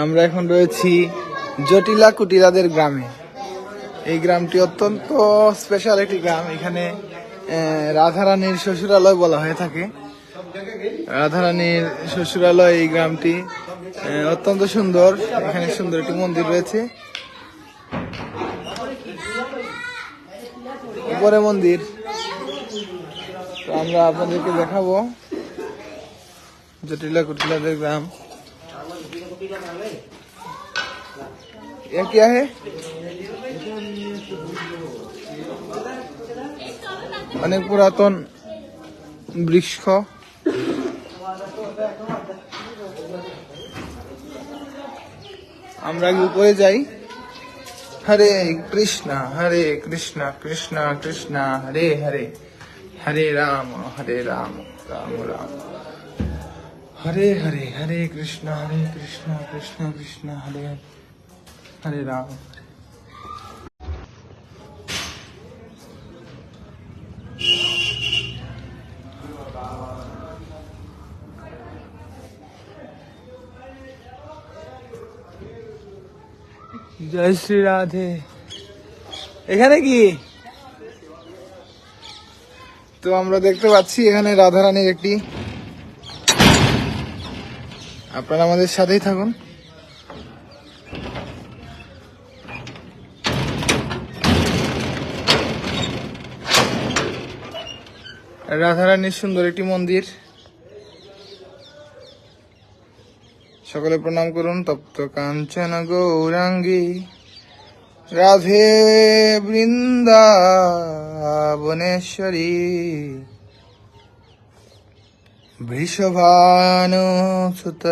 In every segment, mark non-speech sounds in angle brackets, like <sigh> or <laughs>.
আমরা এখন রয়েছি জটিলা কুটিলাদের গ্রামে। এই গ্রামটি অত্যন্ত স্পেশাল একটি গ্রাম। এখানে রাধারানীর শ্বশুরালয় বলা হয়ে থাকে। রাধারানীর শ্বশুরালয় এই গ্রামটি অত্যন্ত সুন্দর। এখানে সুন্দর একটি মন্দির রয়েছে। উপরে মন্দির। আমরা আপনাদেরকে দেখাবো জটিলা কুটিলাদের গ্রাম। ये क्या है অনেক পুরাতন বৃক্ষ আমরা আগে উপরে যাই হরে কৃষ্ণ হরে কৃষ্ণ কৃষ্ণ কৃষ্ণ হরে হরে হরে রাম হরে রাম রাম রাম হরে হরে হরে কৃষ্ণ হরে কৃষ্ণ কৃষ্ণ কৃষ্ণ হরে হরে হরে রাম জয় শ্রী রাধে। এখানে কি? তো আমরা দেখতে পাচ্ছি এখানে রাধারানীর একটি আপনারা আমাদের সাথেই থাকুন। রাধারানীর সুন্দর একটি মন্দির। সকলে প্রণাম করুন। তপ্ত কাঞ্চন গৌরাঙ্গী। রাধে বৃন্দাবনেশ্বরী। সুত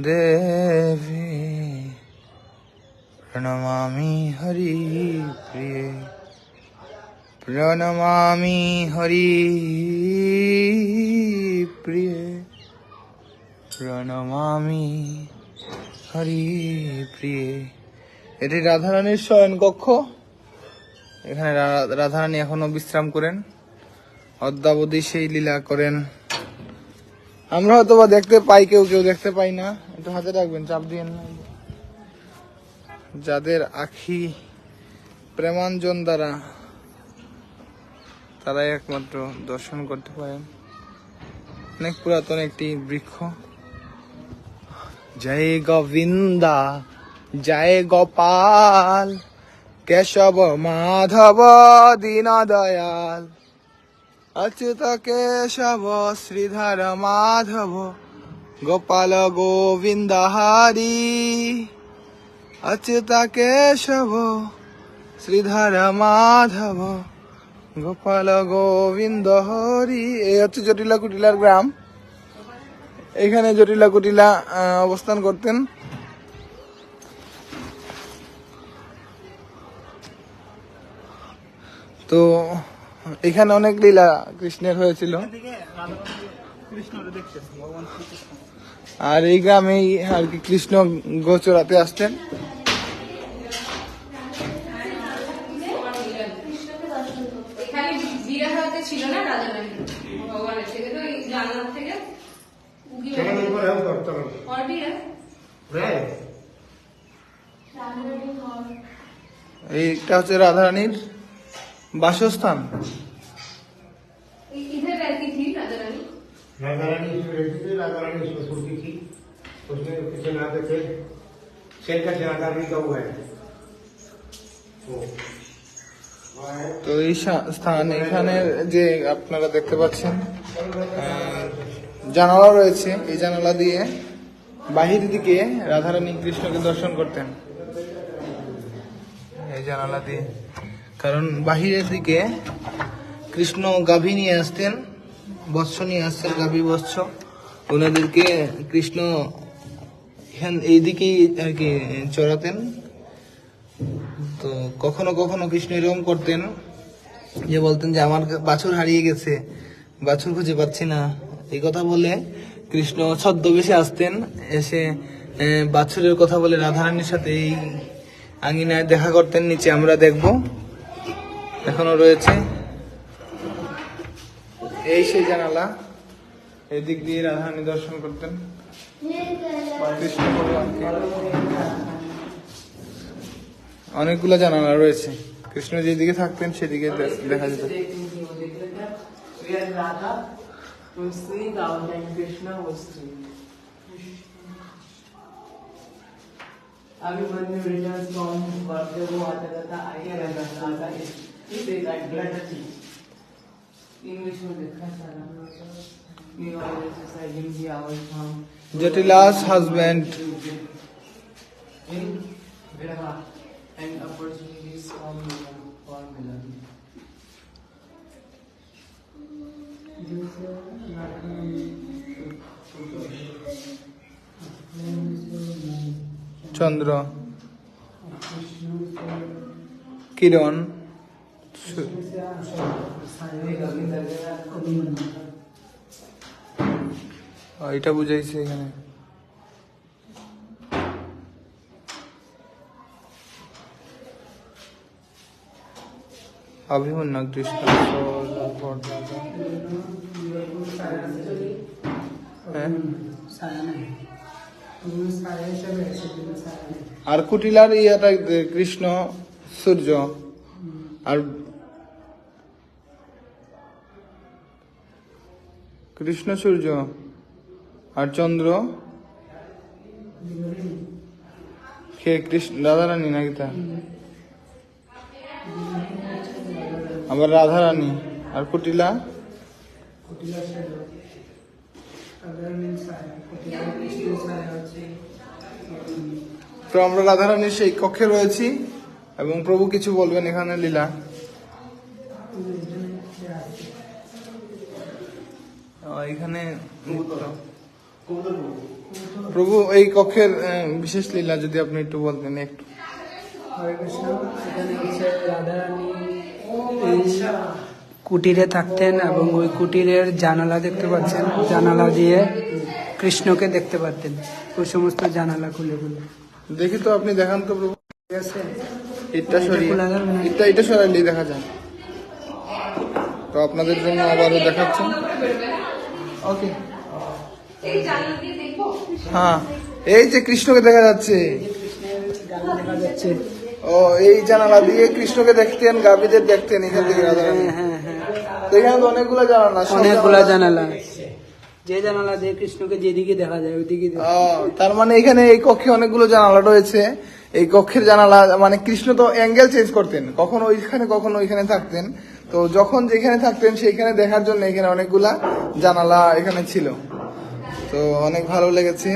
দেবী। প্রণমামি হরি প্রিয়ে। প্রণমামি হরি প্রিয়ে। প্রণমামি হরি প্রিয়ে। এটি রাধারানীর শয়ন কক্ষ। এখানে রাধারানী এখনও বিশ্রাম করেন। অদ্যাবধি সেই লীলা করেন। আমরা হয়তো বা দেখতে পাই, কেউ কেউ দেখতে পাই না। একটু হাতে রাখবেন, চাপ দিয়েন না। যাদের আখি প্রেমাঞ্জন দ্বারা তারাই একমাত্র দর্শন করতে পারেন অনেক পুরাতন একটি বৃক্ষ। জয় গোবিন্দা, জয় গোপাল, কেশব মাধব দীন দয়াল অচ্যুত কেশব শ্রীধর মাধব, গোপাল গোবিন্দ হরি। অচ্যুত কেশব শ্রীধর মাধব গোপাল গোবিন্দ হরি, এই হচ্ছে জটিলা কুটিলার গ্রাম। এখানে জটিলা কুটিলা অবস্থান করতেন। তো এখানে অনেক লীলা কৃষ্ণের হয়েছিল। আর এই গ্রামেই আর কি কৃষ্ণ গোচরাতে আসতেন এখানে বিরাহাতে ছিল না রাজা রানী ভগবানের থেকে তো এই জানলার থেকে উকি और भी है এইটা হচ্ছে রাধারানীর বাসস্থান इधर रहती थी राजा रानी राधा रानी जो रहती थी राधा रानी ससुर की थी उसमें किचन आते थे सेल का ठेकेदार भी तो हुआ है वो তো এই স্থান এখানে যে আপনারা দেখতে পাচ্ছেন জানালা রয়েছে। এই জানালা দিয়ে বাহির দিকে রাধারানী কৃষ্ণকে দর্শন করতেন। এই জানালা দিয়ে। কারণ বাহিরের দিকে কৃষ্ণ গাভী নিয়ে আসতেন, বৎস নিয়ে আসতেন, গাভী বৎস। ওনাদেরকে কৃষ্ণ এইদিকেই আর কি চড়াতেন। তো কখনো কখনো কৃষ্ণ এরকম করতেন, যে বলতেন যে আমার বাছুর হারিয়ে গেছে, বাছুর খুঁজে পাচ্ছি না। এই কথা বলে কৃষ্ণ ছদ্মবেশে আসতেন, এসে বাছুরের কথা বলে রাধারানীর সাথে এই আঙিনায় দেখা করতেন, নিচে আমরা দেখব। এখনও রয়েছে এই সেই জানালা, এদিক দিয়ে রাধারানী দর্শন করতেন। কৃষ্ণ ভগবানকে। অনেকগুলো জানালা রয়েছে কৃষ্ণ যেদিকে থাকতেন সেদিকে দে- দেখা যেত Where Radha was sitting out and Krishna was sitting. Abhimanyu returns from Vardhava Atagata Ayarada Radha is he says I gluttony. English में देखा सारा You know, and opportunities from Milan for Milan. চন্দ্র কিরণ এটা বুঝাইছে এখানে অভিমন্যু, কৃষ্ণ হ্যাঁ? আর কুটিলার ইয়েটা কৃষ্ণ, সূর্য। আর কৃষ্ণ, সূর্য। আর চন্দ্র। কে, কৃষ্ণ, রাধারানী নাকি তা আবার রাধারানী আর কুটিলা? তো আমরা রাধা রাধারানীর সেই কক্ষে রয়েছি এবং প্রভু কিছু বলবেন এখানে লীলা। এখানে প্রভু এই কক্ষের বিশেষ লীলা যদি আপনি একটু বলতেন একটু। হরে কৃষ্ণ এখানে হচ্ছে রাধারানী কুটিরে থাকতেন এবং ওই কুটিরের জানালা দেখতে পাচ্ছেন। জানালা দিয়ে কৃষ্ণকে দেখতে পারতেন ওই সমস্ত জানালা খুলে খুলে। দেখি তো আপনি দেখান তো প্রভু। এটা সরিয়ে। খোলা এটা এটা সরাইলেই দেখা যায় তো আপনাদের জন্য আবারও ওকে। হ্যাঁ এই যে কৃষ্ণকে দেখা যাচ্ছে। দেখা যাচ্ছে। ও এই জানালা দিয়ে কৃষ্ণকে দেখতেন গাভীদের দেখতেন এখান থেকে রাধারানী। হ্যাঁ হ্যাঁ হ্যাঁ। তো এখানে তো অনেকগুলো জানালা অনেকগুলা জানালা- যে জানালা দিয়ে কৃষ্ণকে যেদিকে দেখা যায় ওইদিকে তার মানে এখানে এই কক্ষে অনেকগুলো জানালা রয়েছে। এই কক্ষের জানালা মানে কৃষ্ণ তো অ্যাঙ্গেল চেঞ্জ করতেন। কখনো ওইখানে কখনো ওইখানে থাকতেন। তো যখন যেখানে থাকতেন সেইখানে দেখার জন্য এখানে অনেকগুলা জানালা এখানে ছিল। তো অনেক ভালো লেগেছে।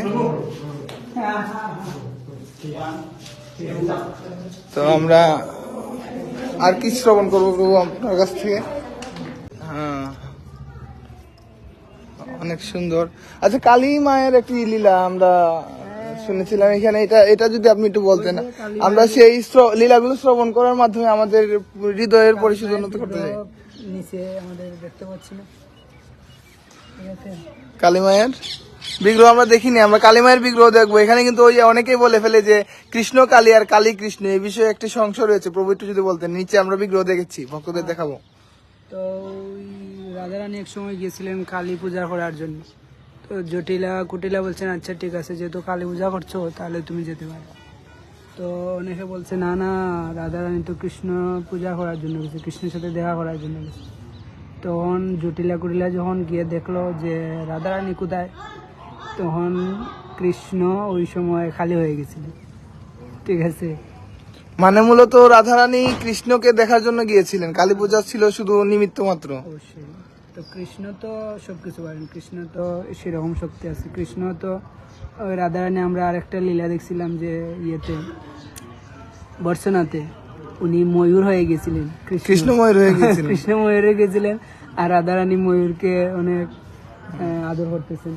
তো আমরা আর কি শ্রবণ করব প্রভু আপনার কাছ থেকে? হ্যাঁ। অনেক সুন্দর। আচ্ছা কালী মায়ের একটি লীলা আমরা শুনেছিলাম এখানে। এটা এটা যদি আপনি একটু বলতেন। আমরা সেই লীলাগুলো শ্রবণ করার মাধ্যমে আমাদের হৃদয়ের পরিশোধন করতে চাই। নিচে আমাদের দেখতে পাচ্ছি না কালী মায়ের? বিগ্রহ আমরা দেখিনি আমরা কালী মায়ের বিগ্রহ দেখব। এখানে কিন্তু ওই অনেকেই বলে ফেলে যে কৃষ্ণ কালী আর কালী কৃষ্ণ এই বিষয়ে একটি সংশয় রয়েছে। প্রভু একটু যদি বলতেন নিচে আমরা বিগ্রহ দেখেছি ভক্তদের দেখাবো। তো ওই রাধারানী এক সময় গিয়েছিলেন কালী পূজা করার জন্য। তো জটিলা কুটিলা বলছেন আচ্ছা ঠিক আছে যেহেতু কালী পূজা করছ তাহলে তুমি যেতে পারো। তো অনেকে বলছে না না রাধারানী তো কৃষ্ণ পূজা করার জন্য গেছে কৃষ্ণের সাথে দেখা করার জন্য গেছে। তখন জটিলা কুটিলা যখন গিয়ে দেখল যে রাধারানী কোথায় তখন কৃষ্ণ ওই সময় খালি হয়ে গেছিল। ঠিক আছে? মানে মূলত রাধারানী কৃষ্ণকে দেখার জন্য গিয়েছিলেন। কালী পূজা ছিল শুধু নিমিত্ত মাত্র। অবশ্যই। তো কৃষ্ণ তো সবকিছু পারেন। কৃষ্ণ তো সেরকম শক্তি আছে। কৃষ্ণ তো ওই রাধারানী আমরা আরেকটা লীলা দেখছিলাম যে ইয়েতে বর্ষনাতে উনি ময়ূর হয়ে গেছিলেন। কৃষ্ণ ময়ূর হয়ে গিয়েছিলেন। কৃষ্ণ ময়ূর হয়ে <laughs> গেছিলেন আর রাধারানী ময়ূরকে অনেক আদর করতেছেন।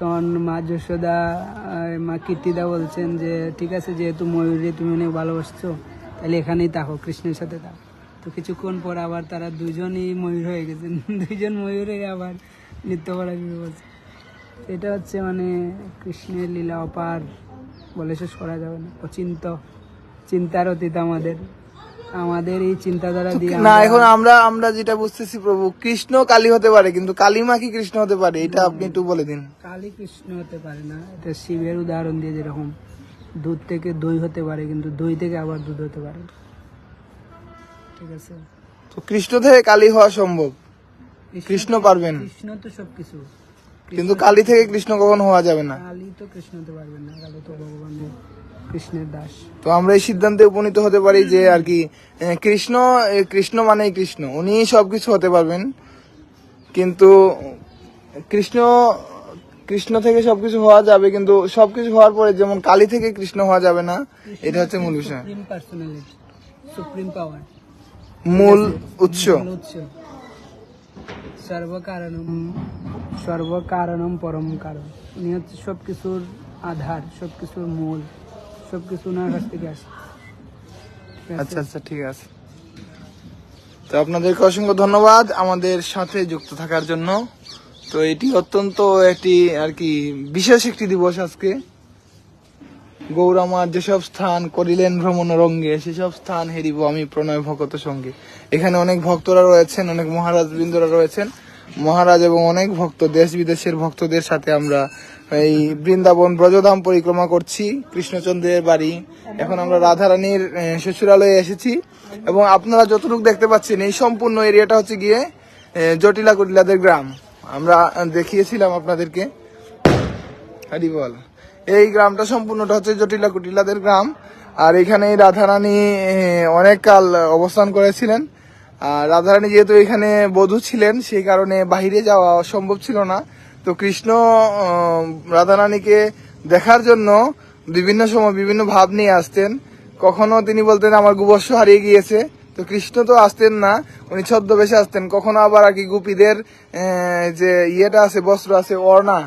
তখন মা যশোদা মা কীর্তিদা বলছেন যে, ঠিক আছে, যেহেতু ময়ূরে তুমি অনেক ভালোবাসছো, তাহলে এখানেই থাকো, কৃষ্ণের সাথে থাকো। তো কিছুক্ষণ পর আবার তারা দুজনই ময়ূর হয়ে গেছেন। <laughs> দুইজন ময়ূরে আবার নৃত্য করা শুরু করছে। এটা হচ্ছে মানে কৃষ্ণের লীলা অপার বলে শেষ করা যাবে না। অচিন্ত চিন্তার অতীত আমাদের। আমাদের এই চিন্তাধারা দিয়ে না এখন আমরা আমরা যেটা বুঝতেছি প্রভু কৃষ্ণ কালী হতে পারে কিন্তু কালীমা কি কৃষ্ণ হতে পারে? এটা আপনি একটু বলে দিন। কালী কৃষ্ণ হতে পারে না। এটা শিবের উদাহরণ দিয়ে যেরকম দুধ থেকে দই হতে পারে কিন্তু দই থেকে আবার দুধ হতে পারে। ঠিক আছে? তো কৃষ্ণ থেকে কালী হওয়া সম্ভব। কৃষ্ণ পারবেন। কৃষ্ণ তো সবকিছু। কিন্তু কালী থেকে কৃষ্ণ কখনো হওয়া যাবে না। কালী তো কৃষ্ণ হতে পারবেন না কালী তো ভগবানের কৃষ্ণের দাস। তো আমরা এই সিদ্ধান্তে উপনীত হতে পারি যে আর কি কৃষ্ণ কৃষ্ণ মানেই কৃষ্ণ। উনি সবকিছু হতে পারবেন। কিন্তু কৃষ্ণ কৃষ্ণ থেকে সবকিছু হওয়া যাবে কিন্তু সবকিছু হওয়ার পরে যেমন কালী থেকে কৃষ্ণ হওয়া যাবে না এটা হচ্ছে মূল বিষয়। সুপ্রিম পাওয়ার মূল উৎস। উৎস। সর্বকারণম সর্বকারণম পরম কারণ। উনি হচ্ছে সবকিছুর আধার সবকিছুর মূল। সবকিছু ওনার কাছ থেকে আসে। আচ্ছা আচ্ছা ঠিক আছে। তো আপনাদেরকে অসংখ্য ধন্যবাদ আমাদের সাথে যুক্ত থাকার জন্য। তো এটি অত্যন্ত একটি আর কি বিশেষ একটি দিবস আজকে। গৌরামার যেসব স্থান করিলেন ভ্রমণ রঙ্গে সেসব স্থান হেরিব আমি প্রণয় ভকত সঙ্গে। এখানে অনেক ভক্তরা রয়েছেন, অনেক মহারাজ বৃন্দরা রয়েছেন। মহারাজ এবং অনেক ভক্ত দেশ বিদেশের ভক্তদের সাথে আমরা এই বৃন্দাবন ব্রজধাম পরিক্রমা করছি, কৃষ্ণচন্দ্রের বাড়ি। এখন আমরা রাধারানীর শ্বশুরালয়ে এসেছি। এবং আপনারা যতটুকু দেখতে পাচ্ছেন, এই সম্পূর্ণ এরিয়াটা হচ্ছে গিয়ে জটিলা কুটিলাদের গ্রাম। আমরা দেখিয়েছিলাম আপনাদেরকে। হরি বল। এই গ্রামটা সম্পূর্ণটা হচ্ছে জটিলা কুটিলাদের গ্রাম। আর এখানে রাধারানী অনেক কাল অবস্থান করেছিলেন। আর রাধারানী যেহেতু এখানে বধূ ছিলেন, সেই কারণে বাহিরে যাওয়া সম্ভব ছিল না। তো কৃষ্ণ রাধারানীকে দেখার জন্য বিভিন্ন সময় বিভিন্ন ভাব নিয়ে আসতেন। কখনো তিনি বলতেন, আমার গুবস্য হারিয়ে গিয়েছে। তো কৃষ্ণ তো আসতেন না, উনি ছদ্মবেশে আসতেন। কখনো আবার আর কি গোপীদের যে ইয়েটা আছে, বস্ত্র আছে অর্ণা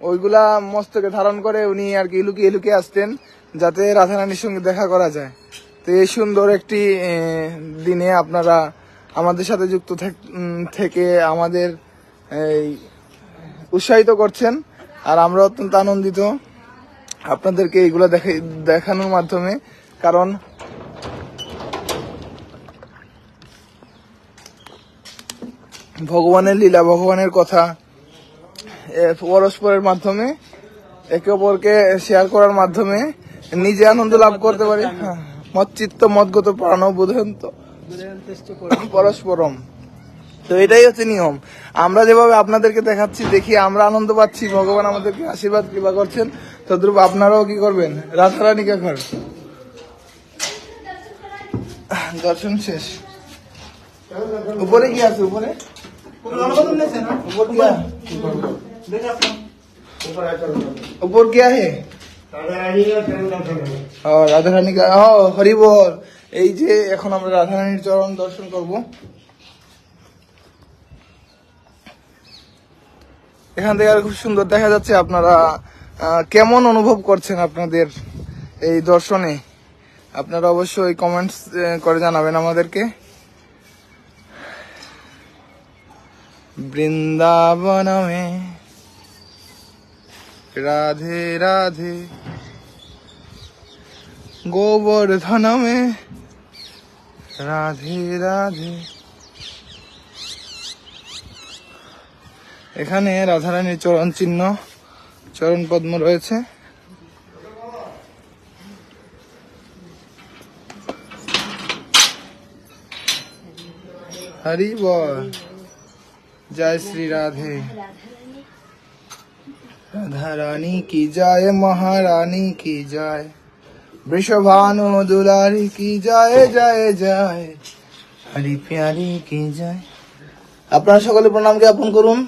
ওইগুলা মস্তকে ধারণ করে উনি আর কি লুকিয়ে লুকিয়ে আসতেন, যাতে রাধারানীর সঙ্গে দেখা করা যায়। তো এই সুন্দর একটি দিনে আপনারা আমাদের সাথে যুক্ত থেকে আমাদের এই উৎসাহিত করছেন আর আমরা অত্যন্ত আনন্দিত আপনাদেরকে এইগুলো দেখে দেখানোর মাধ্যমে কারণ ভগবানের লীলা ভগবানের কথা পরস্পরের মাধ্যমে একে অপরকে শেয়ার করার মাধ্যমে নিজে আনন্দ লাভ করতে পারি। হ্যাঁ, মচ্চিত্ত মদগত প্রাণ বোধন্ত পরস্পরম। তো এটাই হচ্ছে নিয়ম। আমরা যেভাবে আপনাদেরকে দেখাচ্ছি, দেখি আমরা আনন্দ পাচ্ছি, ভগবান আমাদেরকে আশীর্বাদ, কৃপা করছেন। তদ্রুপ আপনারাও কি করবেন? রাধারানিকা ঘর। দর্শন শেষ। উপরে কি আছে? উপরে? উপর কি রাধারানী হরিবর। এই যে, এখন আমরা রাধারানীর চরণ দর্শন করব। এখান থেকে আর খুব সুন্দর দেখা যাচ্ছে আপনারা কেমন অনুভব করছেন আপনাদের এই দর্শনে? আপনারা অবশ্যই কমেন্টস করে জানাবেন আমাদেরকে। বৃন্দাবন মে রাধে রাধে। গোবর্ধন রাধে রাধে। এখানে রাধারানীর চরণ চিহ্ন, চরণ পদ্ম রয়েছে। হরি বল। জয় শ্রী রাধে। রাধা রানী কি জয়, মহারানী কি জয়? বৃষভানু দুলারি কি জয় জয় জয়? হরি পিয়ারি কি জয়? আপনারা সকলে প্রণাম জ্ঞাপন করুন।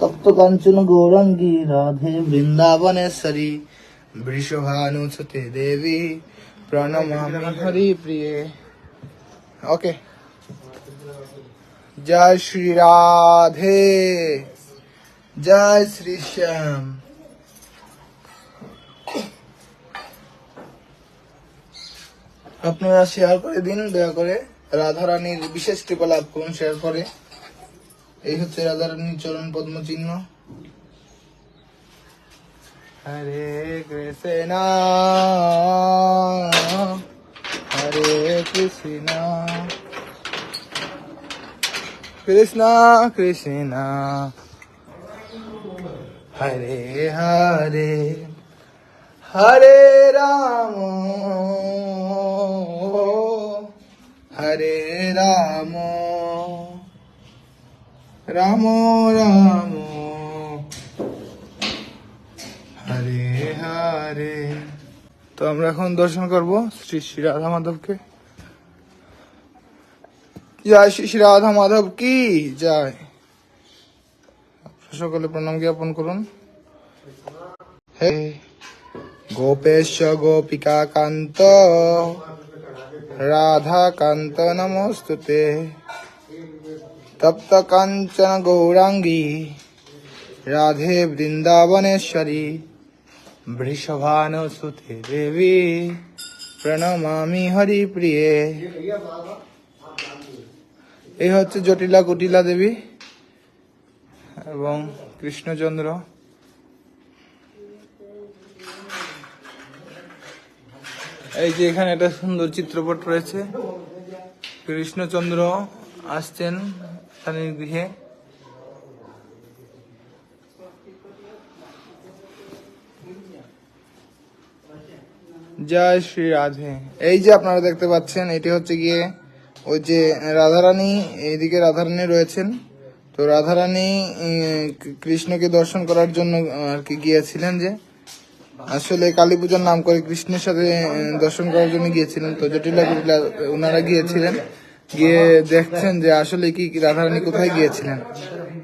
তপ্ত কাঞ্চন গৌরঙ্গী রাধে বৃন্দাবনেশ্বরী বৃষভানু ছুতে দেবী প্রণমামি। হরি প্রিয়ে। ওকে। জয় শ্রী রাধে। জয় শ্রী শ্যাম। আপনারা শেয়ার করে দিন দয়া করে রাধারানীর বিশেষ কৃপা লাভ করুন শেয়ার করে। এই হচ্ছে রাধারানীর চরণ পদ্ম চিহ্ন। হরে কৃষ্ণ হরে কৃষ্ণ কৃষ্ণ কৃষ্ণ, হরে হরে হরে রাম হরে রাম। রাম রাম। হরে হরে। তো আমরা এখন দর্শন করব শ্রী শ্রী রাধা মাধবকে। জয় শ্রী শ্রী রাধা মাধব কি? জয়। সকলে প্রণাম জ্ঞাপন করুন। হে গোপেশ গোপিকা কান্ত রাধা কান্ত নমস্তুতে। তপ্ত কাঞ্চন গৌরাঙ্গী, রাধে বৃন্দাবনেশ্বরী, বৃষভানুসুতে দেবী, প্রণমামি হরিপ্রিয়ে। এই হচ্ছে জটিলা কুটিলা দেবী এবং কৃষ্ণচন্দ্র। এই যে এখানে একটা সুন্দর চিত্রপট রয়েছে। কৃষ্ণচন্দ্র আসছেন তার গৃহে। জয় শ্রী রাধে। এই যে আপনারা দেখতে পাচ্ছেন, এটি হচ্ছে গিয়ে ওই যে রাধারানী, এইদিকে রাধারানী রয়েছেন। তো রাধারানী কৃষ্ণকে দর্শন করার জন্য আর কি গিয়েছিলেন যে, আসলে কালী পূজার নাম করে কৃষ্ণের সাথে দর্শন করার জন্য গিয়েছিলেন। তো জটিলা ওনারা গিয়েছিলেন। গিয়ে দেখছেন যে আসলে কি রাধারানী কোথায় গিয়েছিলেন?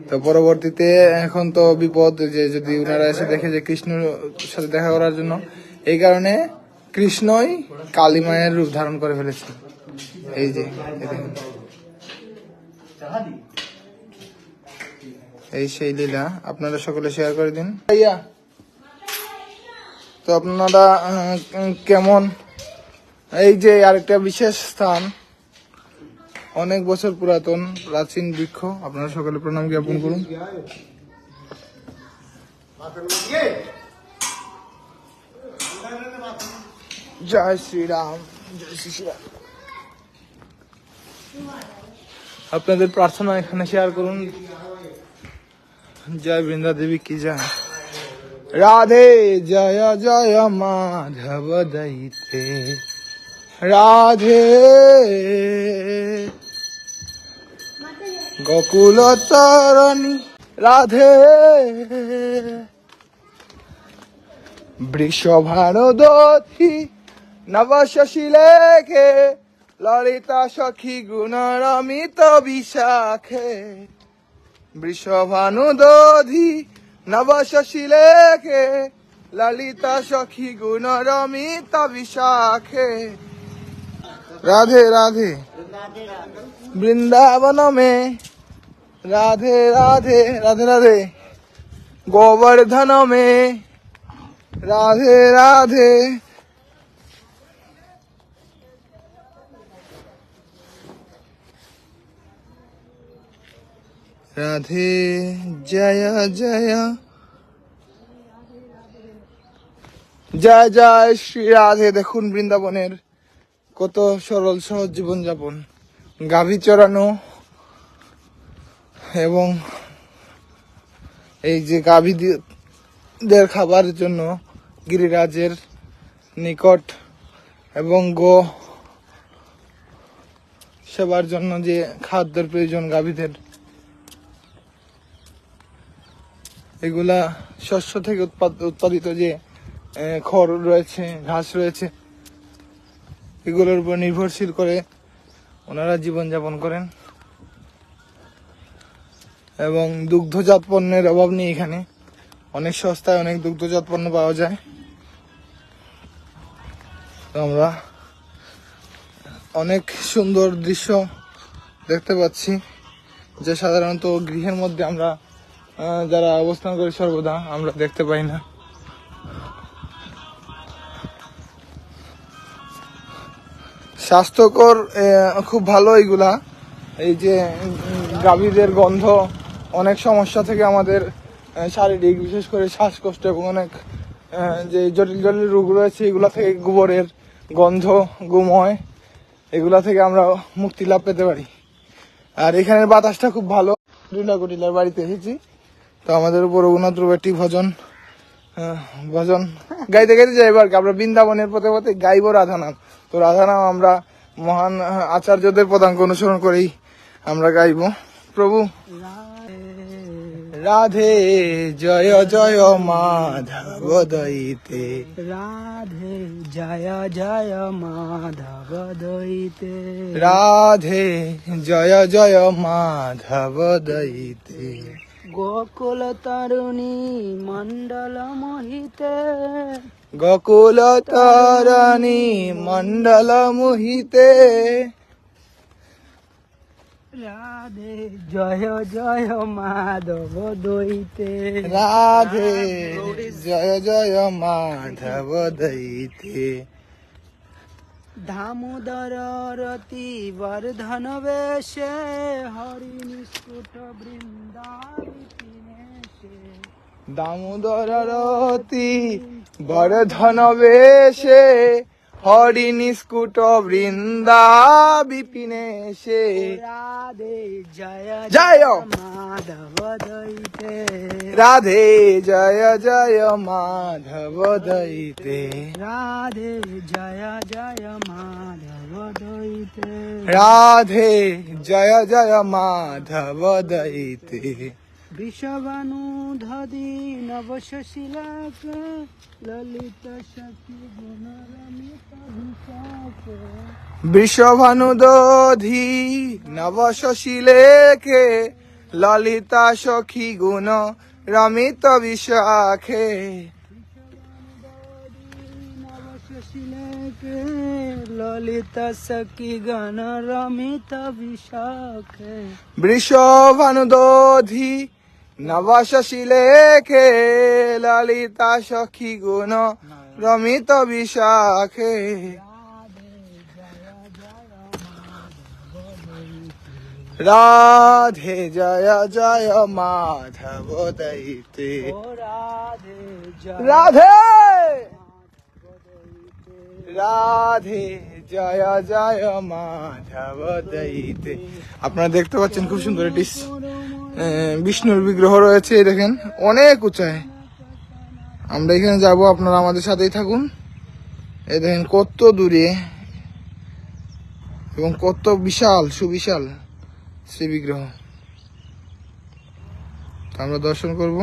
তো পরবর্তীতে এখন তো বিপদ যে যদি ওনারা এসে দেখে যে কৃষ্ণর সাথে দেখা করার জন্য, এই কারণে কৃষ্ণই কালী মায়ের রূপ ধারণ করে ফেলেছে এই যে, এই সেই লীলা আপনারা সকলে শেয়ার করে দিন। ভাইয়া, তো আপনারা কেমন? এই যে আরেকটা বিশেষ স্থান অনেক বছর পুরাতন, প্রাচীন বৃক্ষ। আপনারা সকলে প্রণাম জ্ঞাপন করুন। জয় শ্রীরাম, জয় আপনাদের প্রার্থনা এখানে শেয়ার করুন। জয় বৃন্দা দেবী কি জয় রাধে, জয় জয় মাধব দইতে রাধে। গোকুল চরণী রাধে। বৃষভানুদী নব শশিলেখে ললিতা সখী গুণ রমিত বিশাখে। বৃষভানুদধি নব শশিলেখে ললিতা সখী গুণ রমিত বিশাখে। রাধে রাধে। বৃন্দাবন মে রাধে রাধে রাধে রাধে। গোবর্ধন মে রাধে রাধে। রাধে, জয় জয়। জয় জয়, শ্রী রাধে। দেখুন বৃন্দাবনের কত সরল সহজ জীবনযাপন। গাভী চড়ানো এবং এই যে গাভীদের খাবারের জন্য গিরিরাজের নিকট এবং গো সেবার জন্য যে খাদ্যের প্রয়োজন গাভীদের। এগুলা শস্য থেকে উৎপাদ- উৎপাদিত যে খড় রয়েছে, ঘাস রয়েছে এগুলোর উপর নির্ভরশীল করে ওনারা জীবনযাপন করেন এবং দুগ্ধজাত পণ্যের অভাব নেই এখানে। অনেক সস্তায় অনেক দুগ্ধজাত পণ্য পাওয়া যায়। আমরা অনেক সুন্দর দৃশ্য দেখতে পাচ্ছি যে সাধারণত গৃহের মধ্যে আমরা যারা অবস্থান করি সর্বদা আমরা দেখতে পাই না। স্বাস্থ্যকর খুব ভালো এইগুলা। এই যে, গাভীদের গন্ধ অনেক সমস্যা থেকে আমাদের শারীরিক, বিশেষ করে শ্বাসকষ্ট এবং অনেক যে জটিল জটিল রোগ রয়েছে, এগুলা থেকে গোবরের গন্ধ, গুময়, এগুলা থেকে আমরা মুক্তি লাভ পেতে পারি। আর এখানের বাতাসটা খুব ভালো। রুনা কুটিলার বাড়িতে এসেছি। তো আমাদের উপর রঘুনাথ একটি ভজন ভজন। গাইতে গাইতে যাই এবার, আমরা বৃন্দাবনের পথে পথে গাইবো রাধানাম তো রাধানাম আমরা মহান আচার্যদের পদাঙ্ক অনুসরণ করেই আমরা গাইবো। প্রভু। রাধে জয় জয় মাধব দইতে রাধে জয় জয় মাধব দইতে রাধে জয় জয় মাধব দইতে গোকুল তরুণী মন্ডল মোহিতে। গোকুল তারাণী মন্ডল মোহিতে। রাধে জয় জয় মাধব দইতে রাধে জয় জয় মাধব দইতে দামোদর রতি বর্ধন বেশে হরি নিষ্কুট বৃন্দাবিপিনেশে দামোদর রতি বর্ধন বেশে হরি নিষ্কুট বৃন্দা বিপিনেশে রাধে জয় জয়। মাধব দইতে রাধে জয় জয় মাধব দইতে রাধে জয় জয় মাধব দইতে রাধে জয় জয় মাধব দইতে বিষবানু ধদি নবশিলাক ললিত সখী গুণরমিত ললিতা সখী গুণ রমিত বিশাখে ললিতা ললিত সখী গণ রমিত বিশাখে বৃষভানুদধি নবশিলেকে ললিতা সখী গুণ রমিত বিশাখে। রাধে জয় জয় মাধব দৈতে। রাধে! রাধে জয় জয় মাধব দৈতে। আপনারা দেখতে পাচ্ছেন খুব সুন্দর আহ, বিষ্ণুর বিগ্রহ রয়েছে, এই দেখেন, অনেক উঁচায়। আমরা এখানে যাব, আপনারা আমাদের সাথেই থাকুন। এই দেখেন, কত দূরে এবং কত বিশাল, সুবিশাল শ্রী বিগ্রহ। আমরা দর্শন করব।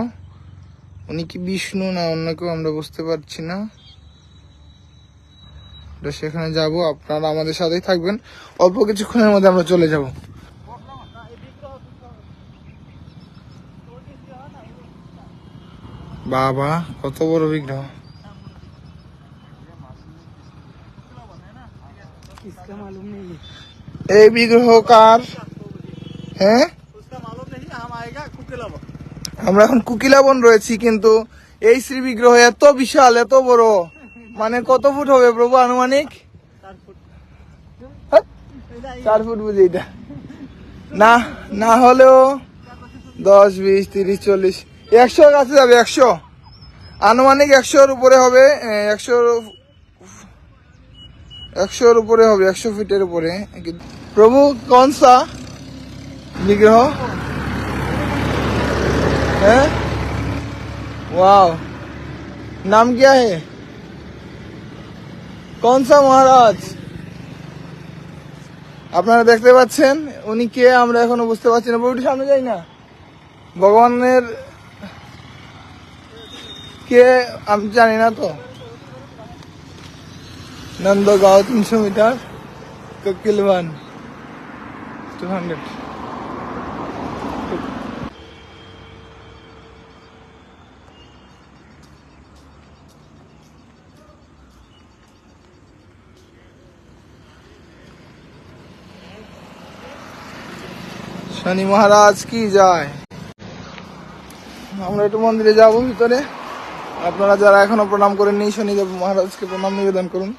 উনি কি বিষ্ণু না অন্য কেউ আমরা বুঝতে পারছি না। সেখানে যাব, আপনারা আমাদের সাথেই থাকবেন। অল্প কিছুক্ষণের মধ্যে আমরা চলে যাব। বাবা, কত বড় বিগ্রহ এই বিগ্রহ কার? হ্যাঁ? আমরা এখন কুকিলাবন রয়েছি, কিন্তু এই শ্রী বিগ্রহ এত বিশাল, এত বড়। মানে কত ফুট হবে প্রভু আনুমানিক? হ্যাঁ? চার ফুট বুঝি এটা। না না হলেও দশ, বিশ, তিরিশ, চল্লিশ। একশো কাছে যাবে একশো আনুমানিক একশোর উপরে হবে একশো একশোর উপরে হবে একশো ফিটের উপরে প্রভু कौन सा विग्रह है वाओ नाम क्या है कौन सा মহারাজ আপনারা দেখতে পাচ্ছেন উনি কে আমরা এখনো বুঝতে পারছি না বউটি সামনে যাই না ভগবানের কে, আমি জানি না তো। নন্দগাঁও তিনশো metre, Kokilavan. Two hundred Shani Maharaj কি যায়? আমরা একটু মন্দিরে যাব ভিতরে। আপনারা যারা এখনও প্রণাম করেননি শনিদেব মহারাজকে প্রণাম নিবেদন করুন।